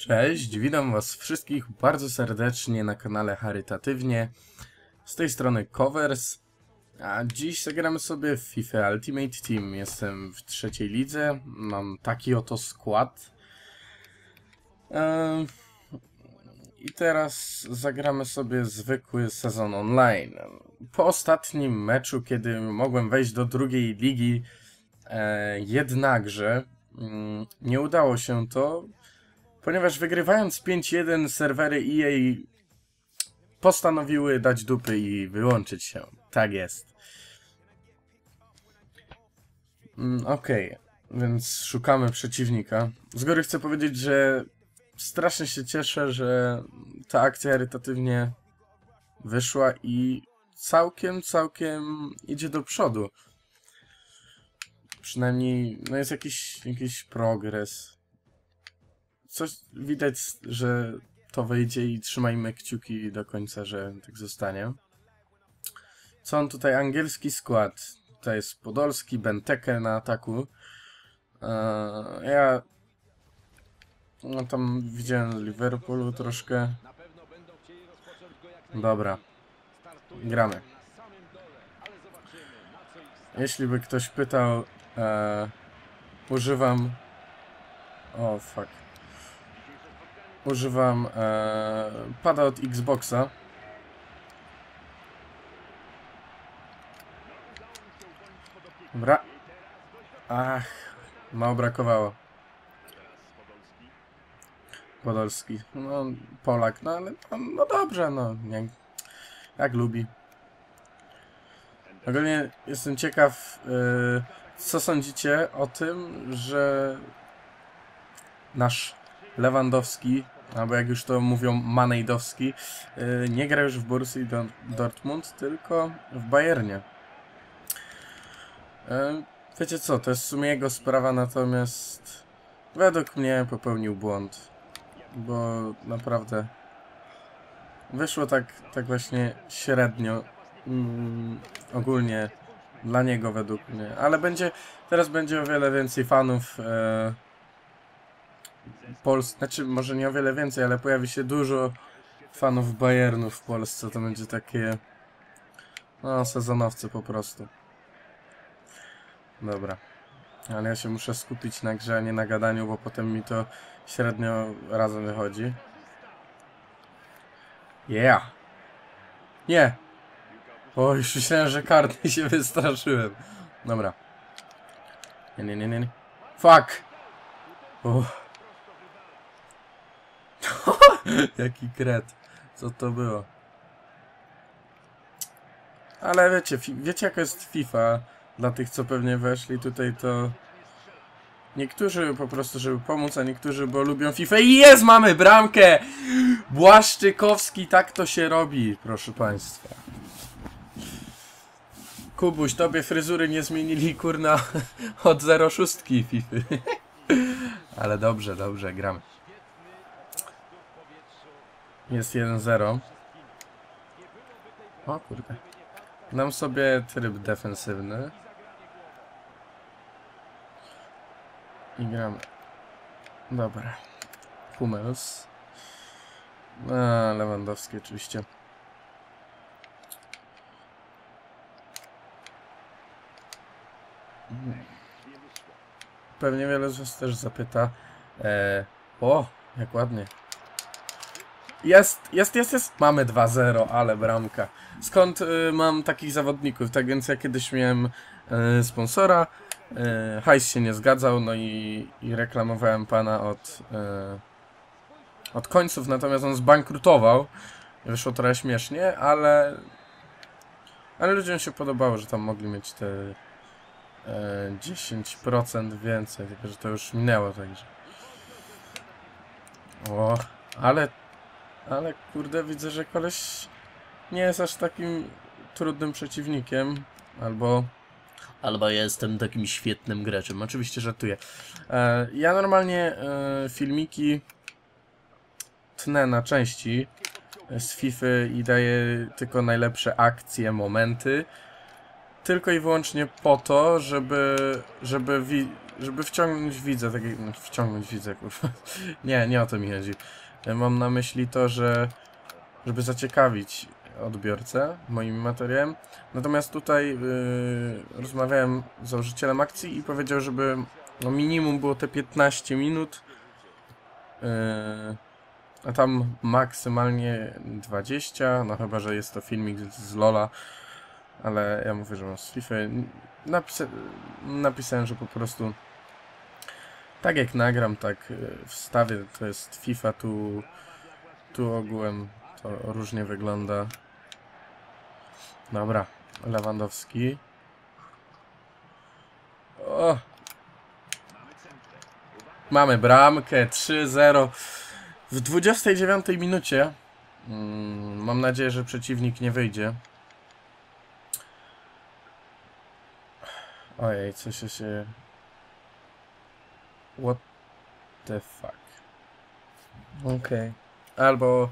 Cześć, witam was wszystkich bardzo serdecznie na kanale Charytatywnie. Z tej strony Covers. A dziś zagramy sobie w FIFA Ultimate Team. Jestem w trzeciej lidze. Mam taki oto skład. I teraz zagramy sobie zwykły sezon online. Po ostatnim meczu, kiedy mogłem wejść do drugiej ligi, e, jednakże mm, nie udało się to, ponieważ wygrywając 5-1 serwery EA postanowiły dać dupy i wyłączyć się. Tak jest. Mm, Okej, więc szukamy przeciwnika. Z góry chcę powiedzieć, że strasznie się cieszę, że ta akcja charytatywnie wyszła i całkiem, całkiem idzie do przodu. Przynajmniej no jest jakiś, jakiś progres. Coś widać, że to wyjdzie i trzymajmy kciuki do końca, że tak zostanie. Co on tutaj? Angielski skład. Tutaj jest Podolski, Benteke na ataku. Eee, ja... No tam widziałem Liverpoolu troszkę. Dobra. Gramy. Jeśli by ktoś pytał, e, używam... O, fuck. Używam e, pada od Xboxa. Dobra. Ach, mało brakowało. Podolski. No, Polak, no ale no, no dobrze, no. Jak, jak lubi. Ogólnie jestem ciekaw, y, co sądzicie o tym, że nasz Lewandowski, albo jak już to mówią Manejdowski, y, nie gra już w Borussii Dor- Dortmund, tylko w Bayernie. Y, Wiecie co, to jest w sumie jego sprawa, natomiast według mnie popełnił błąd, bo naprawdę wyszło tak, tak właśnie średnio, mm, ogólnie dla niego według mnie, ale będzie, teraz będzie o wiele więcej fanów e, Pols znaczy może nie o wiele więcej, ale pojawi się dużo fanów Bayernu w Polsce, to będzie takie no sezonowcy po prostu. Dobra. Ale ja się muszę skupić na grze, a nie na gadaniu, bo potem mi to średnio razem wychodzi. Yeah! Nie! O, już myślałem, że karty się wystraszyłem. Dobra. Nie, nie, nie. nie. Fuck! Uff. Jaki kret. Co to było? Ale wiecie, wiecie jaka jest FIFA dla tych, co pewnie weszli tutaj, to niektórzy po prostu, żeby pomóc, a niektórzy, bo lubią FIFA i jest, mamy bramkę! Błaszczykowski, tak to się robi, proszę państwa. Kubuś, tobie fryzury nie zmienili, kurna, od 0,6 FIFA. Ale dobrze, dobrze, gramy. Jest 1-0. O kurde. Dam sobie tryb defensywny. I gramy. Dobra. Hummels. A, Lewandowski oczywiście. Mhm. Pewnie wiele z was też zapyta. E, o, jak ładnie. Jest, jest, jest, jest. Mamy 2-0, ale bramka. Skąd y, mam takich zawodników? Tak więc ja kiedyś miałem y, sponsora, y, hajs się nie zgadzał, no i, i reklamowałem pana od, y, od końców, natomiast on zbankrutował. Wyszło trochę śmiesznie, ale ale ludziom się podobało, że tam mogli mieć te y, 10% więcej, tylko że to już minęło także. O, ale ale kurde, widzę, że koleś nie jest aż takim trudnym przeciwnikiem. Albo. Albo jestem takim świetnym graczem. Oczywiście żartuję. E, ja normalnie e, filmiki tnę na części z FIFA i daję tylko najlepsze akcje, momenty. tylko i wyłącznie po to, żeby, żeby, żeby wciągnąć widzę, tak wciągnąć widzę, kurwa. Nie, nie o to mi chodzi. Mam na myśli to, że żeby zaciekawić odbiorcę moim materiałem. Natomiast tutaj yy, rozmawiałem z założycielem akcji i powiedział, żeby no minimum było te 15 minut, yy, a tam maksymalnie 20, no chyba, że jest to filmik z, Lola, ale ja mówię, że mam z. Napisa napisałem, że po prostu tak jak nagram, tak yy, wstawię, to jest FIFA, tu, tu ogółem to różnie wygląda. Dobra, Lewandowski. O! Mamy bramkę 3-0 w 29 minucie. Mm, mam nadzieję, że przeciwnik nie wyjdzie. Ojej, co się się... What the fuck? Okej. Albo...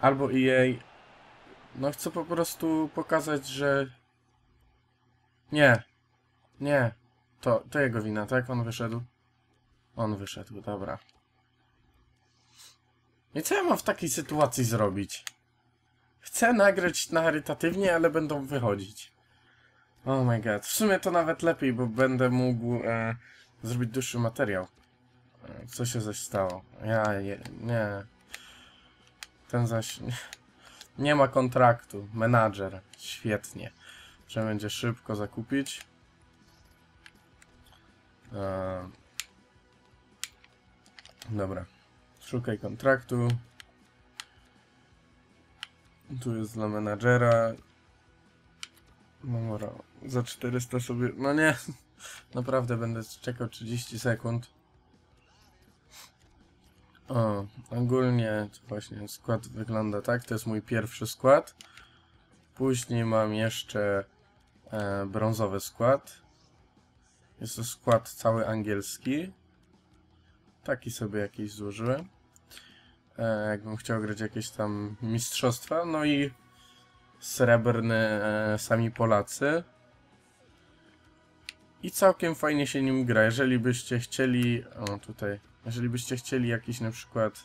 Albo EA... No chcę po prostu pokazać, że... Nie. Nie. To, to jego wina, tak? On wyszedł. On wyszedł, dobra. I co ja mam w takiej sytuacji zrobić? Chcę nagrać na charytatywnie, ale będą wychodzić. Oh my god. W sumie to nawet lepiej, bo będę mógł e, zrobić dłuższy materiał. E, co się zaś stało? Ja je, nie. Ten zaś... Nie ma kontraktu. Menadżer. Świetnie. Trzeba będzie szybko zakupić. E, dobra. Szukaj kontraktu. Tu jest dla menadżera. Dobra, za 400 sobie... No nie, naprawdę będę czekał 30 sekund. O, ogólnie właśnie skład wygląda tak. To jest mój pierwszy skład. Później mam jeszcze e, brązowy skład. Jest to skład cały angielski. Taki sobie jakiś złożyłem. E, jakbym chciał grać jakieś tam mistrzostwa. No i srebrny e, sami Polacy. I całkiem fajnie się nim gra. Jeżeli byście chcieli... O, tutaj. Jeżeli byście chcieli jakiś na przykład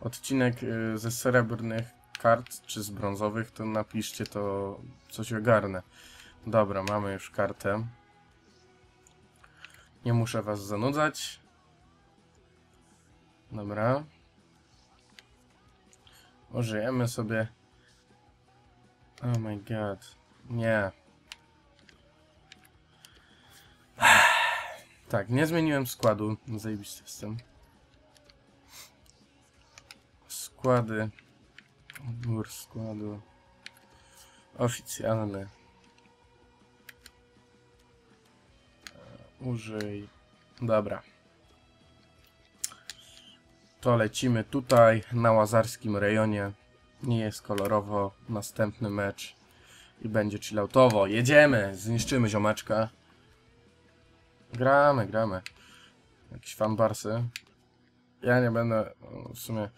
odcinek e, ze srebrnych kart, czy z brązowych, to napiszcie to, coś ogarnę. Dobra, mamy już kartę. Nie muszę was zanudzać. Dobra. Użyjemy sobie... Oh my god. Nie. Tak, nie zmieniłem składu. Zajebisty jestem. Składy. Odbór składu. Oficjalny. Użyj. Dobra. To lecimy tutaj, na łazarskim rejonie. Nie jest kolorowo. Następny mecz. I będzie chilloutowo. Jedziemy! Zniszczymy ziomeczka. Gramy, gramy. Jakieś fanbarsy. Ja nie będę... W sumie...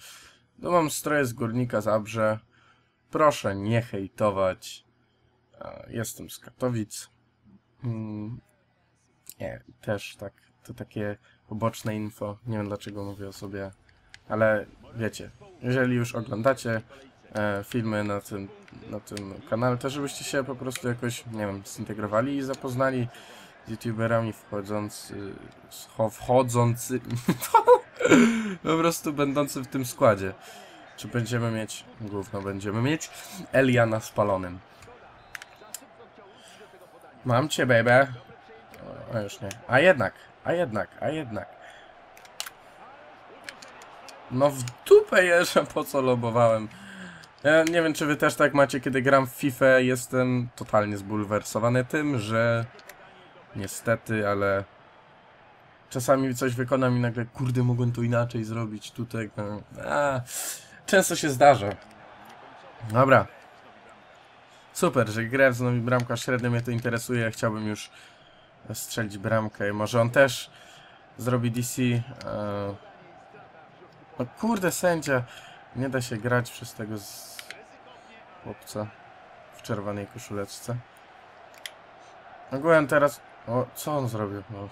No mam stroje z Górnika Zabrze. Proszę nie hejtować. Jestem z Katowic. Hmm. Nie, też tak. To takie poboczne info. Nie wiem dlaczego mówię o sobie. Ale wiecie, jeżeli już oglądacie e, filmy na tym, na tym kanale, to żebyście się po prostu jakoś, nie wiem, zintegrowali i zapoznali youtuberami wchodzący, wchodzący, po prostu będący w tym składzie. Czy będziemy mieć, główno będziemy mieć, Eliana spalonym. Mam cię, baby. O, już nie. A jednak, a jednak, a jednak. No w dupę jeżdżę, po co lobowałem. Ja nie wiem, czy wy też tak macie, kiedy gram w FIFA, jestem totalnie zbulwersowany tym, że niestety, ale czasami coś wykonam i nagle, kurde, mogłem to inaczej zrobić, tutaj, no, a, często się zdarza. Dobra. Super, że grę z nami bramka średnio mnie to interesuje, chciałbym już strzelić bramkę, może on też zrobi DC, e, no kurde, sędzia. Nie da się grać przez tego z... chłopca. W czerwonej koszuleczce. Ogółem teraz... O, co on zrobił? No.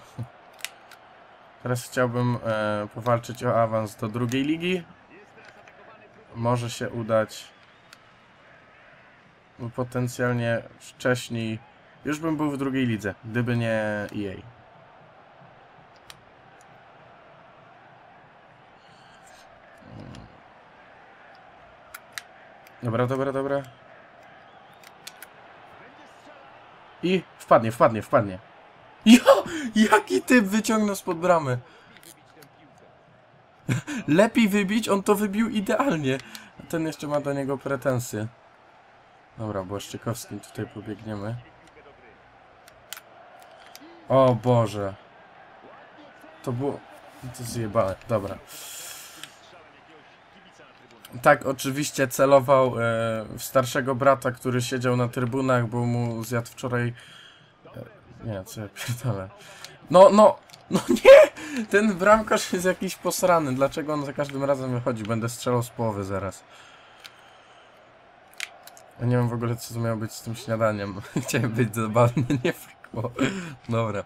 Teraz chciałbym e, powalczyć o awans do drugiej ligi. Może się udać. Bo potencjalnie wcześniej... Już bym był w drugiej lidze, gdyby nie EA. Dobra, dobra, dobra. I wpadnie, wpadnie, wpadnie. Jo! Jaki typ wyciągnął spod bramy. Lepiej wybić, on to wybił idealnie. A ten jeszcze ma do niego pretensje. Dobra, Błaszczykowskim tutaj pobiegniemy. O Boże. To było... To zjebane, dobra. Tak, oczywiście celował e, w starszego brata, który siedział na trybunach, bo mu zjadł wczoraj... Nie, co ja pierdolę. No, no, no nie! Ten bramkarz jest jakiś posrany. Dlaczego on za każdym razem wychodzi? Będę strzelał z połowy zaraz. Ja nie wiem w ogóle, co to miało być z tym śniadaniem. Chciałem być zabawny, nie pykło. Dobra.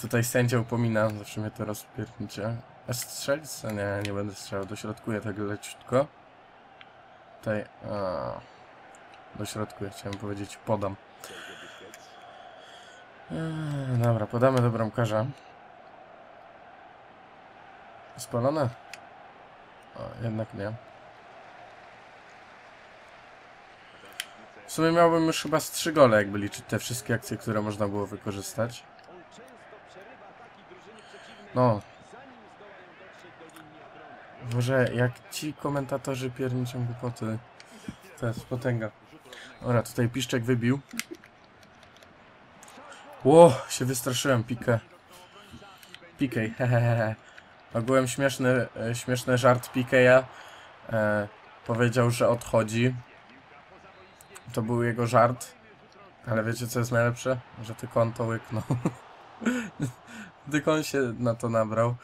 Tutaj sędzia upomina, zawsze mnie to rozpiernicie. A? Nie, nie będę strzelał. Dośrodkuję tego leciutko. Tutaj... A, dośrodkuję, chciałem powiedzieć podam. Eee, dobra, podamy do bramkarza. Spalone? O, jednak nie. W sumie miałbym już chyba z 3 gole, jakby liczyć te wszystkie akcje, które można było wykorzystać. No. Boże, jak ci komentatorzy pierniczą głupoty. To jest potęga. Dobra, tutaj Piszczek wybił. Ło, się wystraszyłem, Pikę. Pikej, hehehe. Ogółem śmieszny, e, śmieszny żart Pikeja. E, powiedział, że odchodzi. To był jego żart. Ale wiecie co jest najlepsze? Że tylko on to łyknął. tylko on się na to nabrał.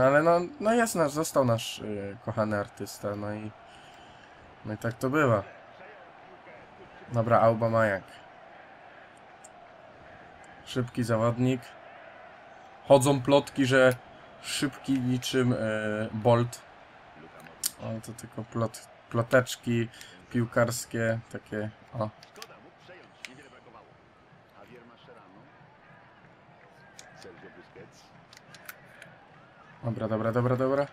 Ale no, no jest nasz, został nasz y, kochany artysta, no i no i tak to bywa. Dobra, Auba Majak. Szybki zawodnik. Chodzą plotki, że szybki niczym y, Bolt. Ale to tylko plot, ploteczki piłkarskie, takie o. Dobra, dobra, dobra, dobra.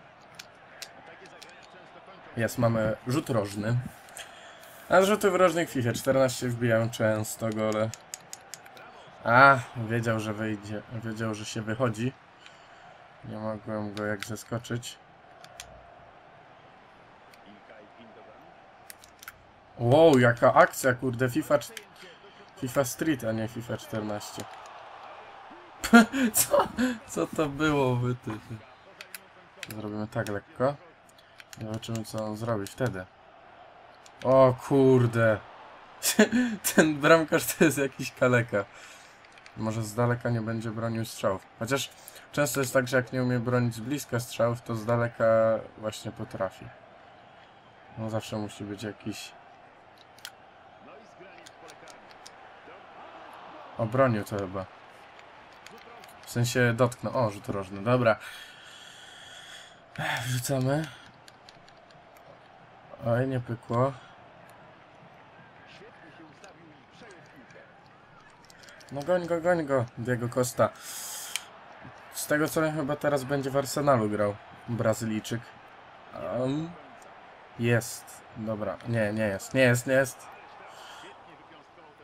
Jest, mamy rzut rożny. A rzuty w rożnych FIFA 14 wbijają często gole. A, wiedział, że wyjdzie. Wiedział, że się wychodzi. Nie mogłem go jak zaskoczyć. Wow, jaka akcja, kurde, FIFA, FIFA Street, a nie FIFA 14. Co? Co to było, wy ty? ty? Zrobimy tak lekko. Zobaczymy, co on zrobi wtedy. O kurde. Ten bramkarz to jest jakiś kaleka. Może z daleka nie będzie bronił strzałów. Chociaż często jest tak, że jak nie umie bronić z bliska strzałów, to z daleka właśnie potrafi. No zawsze musi być jakiś. Obronił to chyba. W sensie dotknął. O, rzut rożny. Dobra. Wrzucamy. Oj, nie pykło. Świetnie się ustawił i przejął piłkę. No goń go, goń go, Diego Costa. Z tego co wiem, chyba teraz będzie w Arsenalu grał. Brazylijczyk. Um, jest. Dobra. Nie, nie jest. Nie jest, nie jest.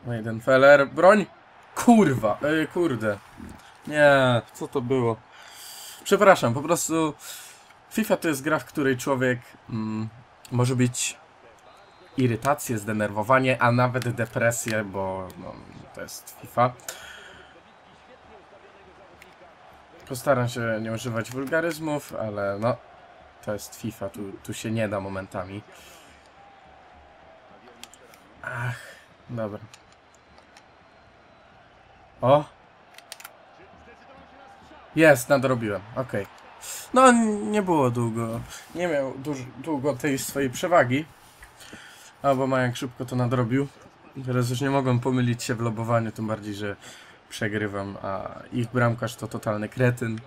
Weidenfeller. Broń! Kurwa. Ej, kurde. Nie, co to było? Przepraszam, po prostu FIFA to jest gra, w której człowiek mm, może być irytację, zdenerwowanie, a nawet depresję, bo no, to jest FIFA. Postaram się nie używać wulgaryzmów, ale no, to jest FIFA, tu, tu się nie da momentami. Ach, dobra. O! Jest, nadrobiłem, okej. No, nie było długo, nie miał długo tej swojej przewagi, A, bo Majak szybko to nadrobił. Teraz już nie mogłem pomylić się w lobowaniu, tym bardziej, że przegrywam, a ich bramkarz to totalny kretyn.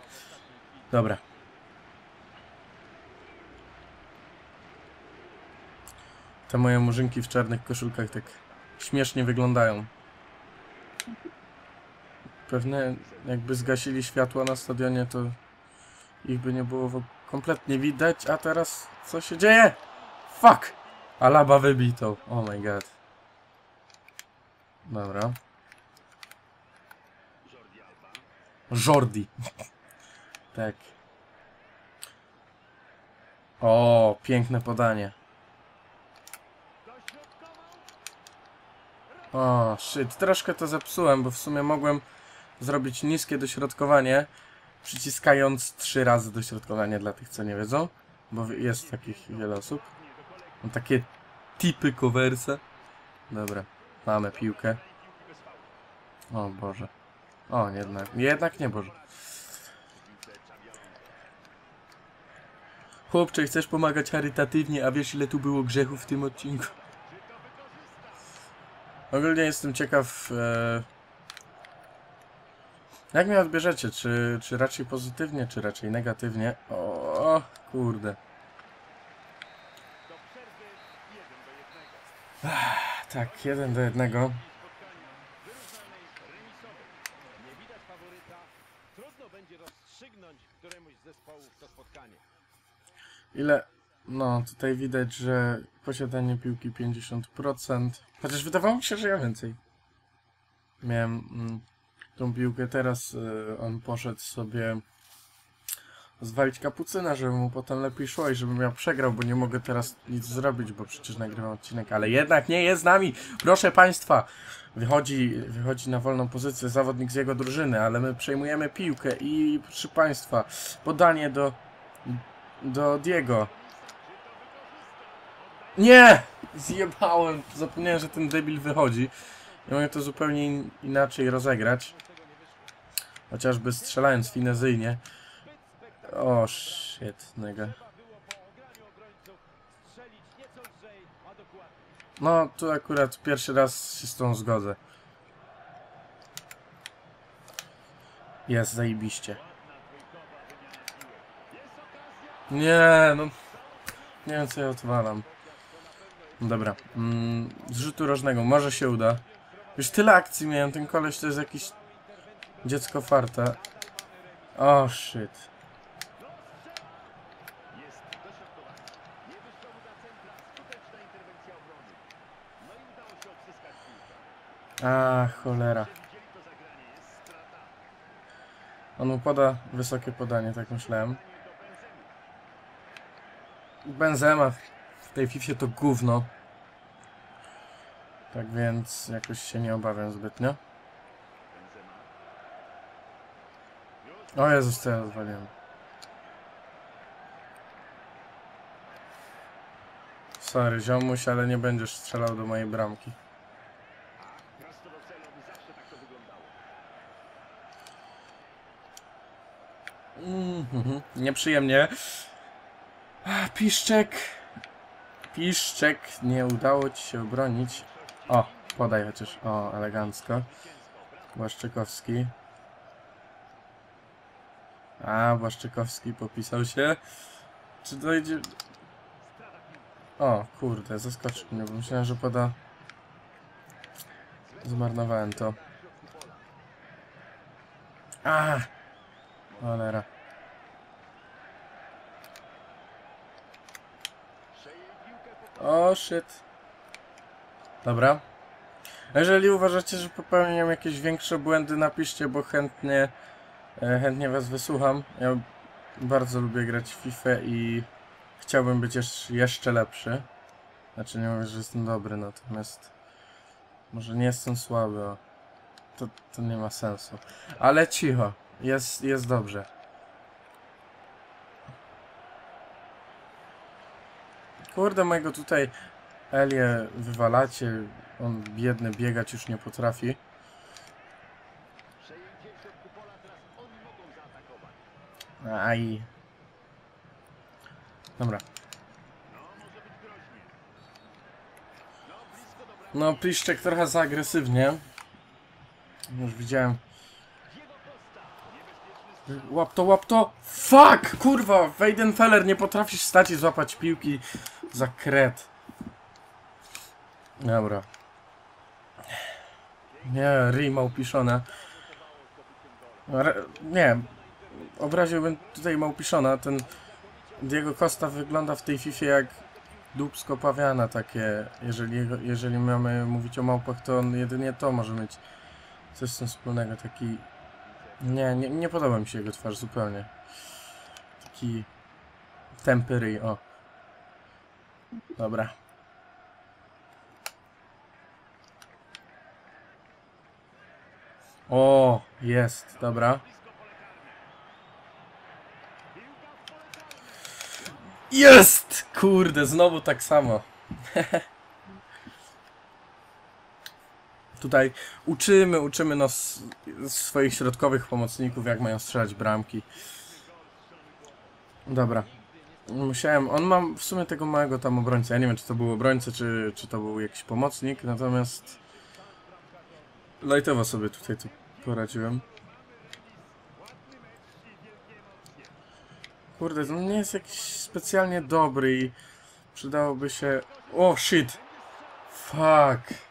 Dobra. Te moje murzynki w czarnych koszulkach tak śmiesznie wyglądają. Pewnie jakby zgasili światła na stadionie, to ich by nie było kompletnie widać, a teraz co się dzieje? Fuck! Alaba wybito. Oh my god. Dobra. Jordi. tak. O, piękne podanie. O, shit, troszkę to zepsułem, bo w sumie mogłem zrobić niskie dośrodkowanie, przyciskając trzy razy dośrodkowanie dla tych, co nie wiedzą, bo jest takich wiele osób. Mam takie tipy coverse. Dobra, mamy piłkę. O Boże. O, jednak, jednak nie Boże. Chłopcze, chcesz pomagać charytatywnie, a wiesz ile tu było grzechów w tym odcinku? Ogólnie jestem ciekaw, e... jak mnie odbierzecie, czy, czy raczej pozytywnie, czy raczej negatywnie? O, kurde. Tak, jeden do jednego. Ile? No, tutaj widać, że posiadanie piłki 50%. Chociaż wydawało mi się, że ja więcej. Miałem mm, tą piłkę, teraz y, on poszedł sobie zwalić kapucyna, żeby mu potem lepiej szło i żebym ja przegrał, bo nie mogę teraz nic zrobić, bo przecież nagrywam odcinek, ale jednak nie jest z nami! Proszę Państwa! Wychodzi, wychodzi na wolną pozycję zawodnik z jego drużyny, ale my przejmujemy piłkę i proszę Państwa, podanie do do Diego. Nie! Zjebałem. Zapomniałem, że ten debil wychodzi. Ja mogę to zupełnie in inaczej rozegrać. Chociażby strzelając finezyjnie. O, shit, nega. Trzeba było po ograniu obrońców strzelić nieco lżej, a dokładnie. No, tu akurat pierwszy raz się z tą zgodzę. Jest, zajebiście. Nie, no... Nie wiem, co ja odwalam. Dobra. Mm, z rzutu rożnego. Może się uda. Już tyle akcji miałem. Ten koleś to jest jakiś... Dziecko farta. O, shit. Jest dośrodkowanie. Nie wyszło mu na centra. Skuteczna interwencja obrony. No i udało się odzyskać piłkę. A, cholera. On mu poda wysokie podanie, tak myślałem. Benzema w tej FIFA to gówno. Tak więc jakoś się nie obawiam zbytnio. O Jezus, co ja zwaliłem. Sorry, ziomuś, ale nie będziesz strzelał do mojej bramki. Prosto do celu. Zawsze tak to wyglądało. Mhm, nieprzyjemnie. Piszczek. Piszczek, nie udało ci się obronić. O, podaj chociaż. O, elegancko. Błaszczykowski. A, Błaszczykowski popisał się. Czy dojdzie... O, kurde, zaskoczył mnie, bo myślałem, że poda... Zmarnowałem to. A! Cholera. O, shit. Dobra. Jeżeli uważacie, że popełniam jakieś większe błędy, napiszcie, bo chętnie, e, chętnie was wysłucham. Ja bardzo lubię grać w FIFA i chciałbym być jeszcze, lepszy. Znaczy nie mówię, że jestem dobry, natomiast może nie jestem słaby, o. To, to nie ma sensu. Ale cicho, jest, jest dobrze. Kurde, mojego tutaj Elię wywalacie. On biedny biegać już nie potrafi. Aj. Dobra. No, Piszczek trochę za agresywnie. Już widziałem. Łap to, łap to! Fuck! Kurwa! Weidenfeller nie potrafisz stać i złapać piłki za kret. Dobra. Nie, Ri Małpiszona. Re, nie, obraziłbym tutaj Małpiszona. Ten Diego Costa wygląda w tej Fifie jak dupsko pawiana takie. Jeżeli, jeżeli mamy mówić o małpach, to on jedynie to może mieć coś z tym wspólnego. Taki... Nie, nie, nie podoba mi się jego twarz zupełnie. Taki... Tępy o. Dobra. O, jest, dobra. Jest! Kurde, znowu tak samo. Tutaj uczymy, uczymy nos swoich środkowych pomocników, jak mają strzelać bramki. Dobra. Musiałem, on ma w sumie tego małego tam obrońcę. Ja nie wiem, czy to był obrońca, czy, czy to był jakiś pomocnik, natomiast lightowo sobie tutaj to poradziłem. Kurde, to nie jest jakiś specjalnie dobry i przydałoby się... O, shit! Fuck!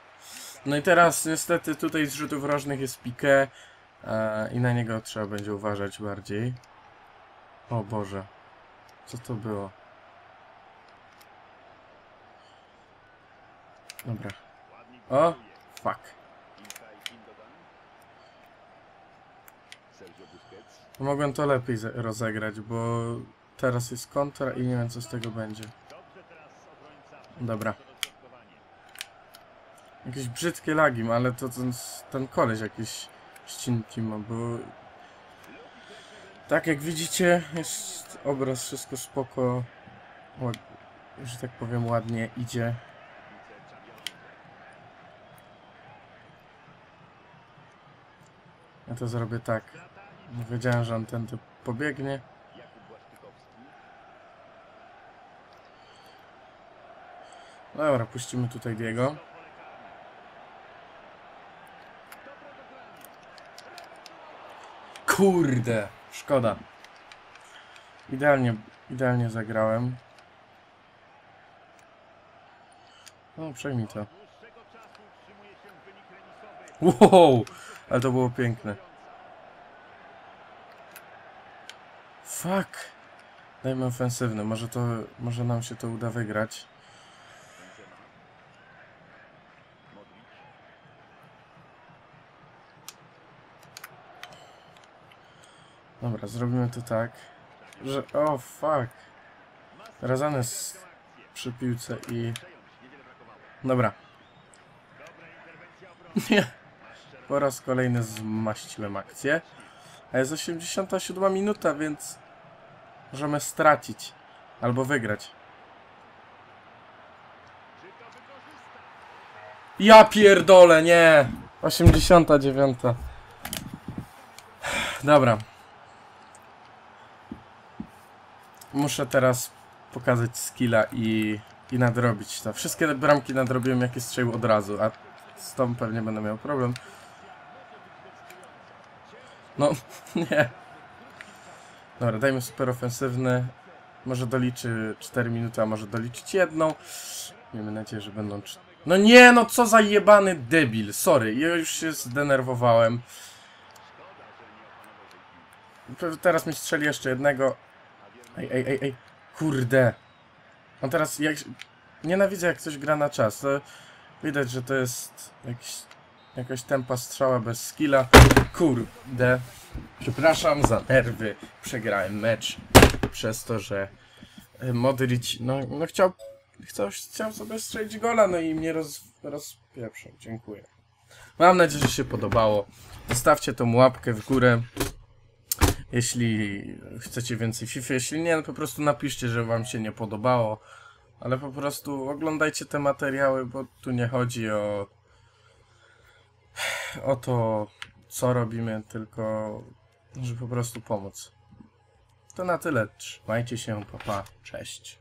No i teraz niestety tutaj z rzutów rożnych jest Piqué e, i na niego trzeba będzie uważać bardziej. O Boże. Co to było? Dobra. O! Fuck. Mogłem to lepiej ze- rozegrać, bo teraz jest kontra i nie wiem co z tego będzie. Dobra. Jakieś brzydkie lagi, ale to ten, ten koleś jakieś ścinki ma, bo... Tak jak widzicie, jest obraz, wszystko spoko. Że tak powiem, ładnie idzie. Ja to zrobię tak. Wiedziałem, że on tędy pobiegnie. Jakub Błaszczykowski. Dobra, puścimy tutaj Diego. Kurde, szkoda. Idealnie, idealnie zagrałem. No, przejmij to. Wow, ale to było piękne. Fuck. Dajmy ofensywny, może to, może nam się to uda wygrać. Dobra, zrobimy to tak, że... O, fuck. Razanes przy piłce i... Dobra. Nie. Po raz kolejny zmaściłem akcję. A jest 87 minuta, więc... Możemy stracić. Albo wygrać. Ja pierdolę, nie! 89. Dobra. Muszę teraz pokazać skilla i, i nadrobić to. Wszystkie bramki nadrobiłem jakie strzelił od razu, a z tą pewnie będę miał problem. No, nie. Dobra, dajmy super ofensywny. Może doliczy 4 minuty, a może doliczyć jedną. Miejmy nadzieję, że będą... No nie, no co za jebany debil. Sorry, ja już się zdenerwowałem. Teraz mi strzeli jeszcze jednego. Ej, ej, ej, ej. Kurde. On teraz jak... Nienawidzę jak ktoś gra na czas. Widać, że to jest jakiś, jakaś tempa strzała bez skilla. Kurde. Przepraszam za nerwy. Przegrałem mecz. Przez to, że e, Modric, no, no chciał, chciał, chciał sobie strzelić gola, no i mnie roz, rozpieprzył. Dziękuję. Mam nadzieję, że się podobało. Zostawcie tą łapkę w górę. Jeśli chcecie więcej FIFA, jeśli nie, no po prostu napiszcie, że wam się nie podobało. Ale po prostu oglądajcie te materiały, bo tu nie chodzi o o to, co robimy, tylko żeby po prostu pomóc. To na tyle. Trzymajcie się, papa, cześć.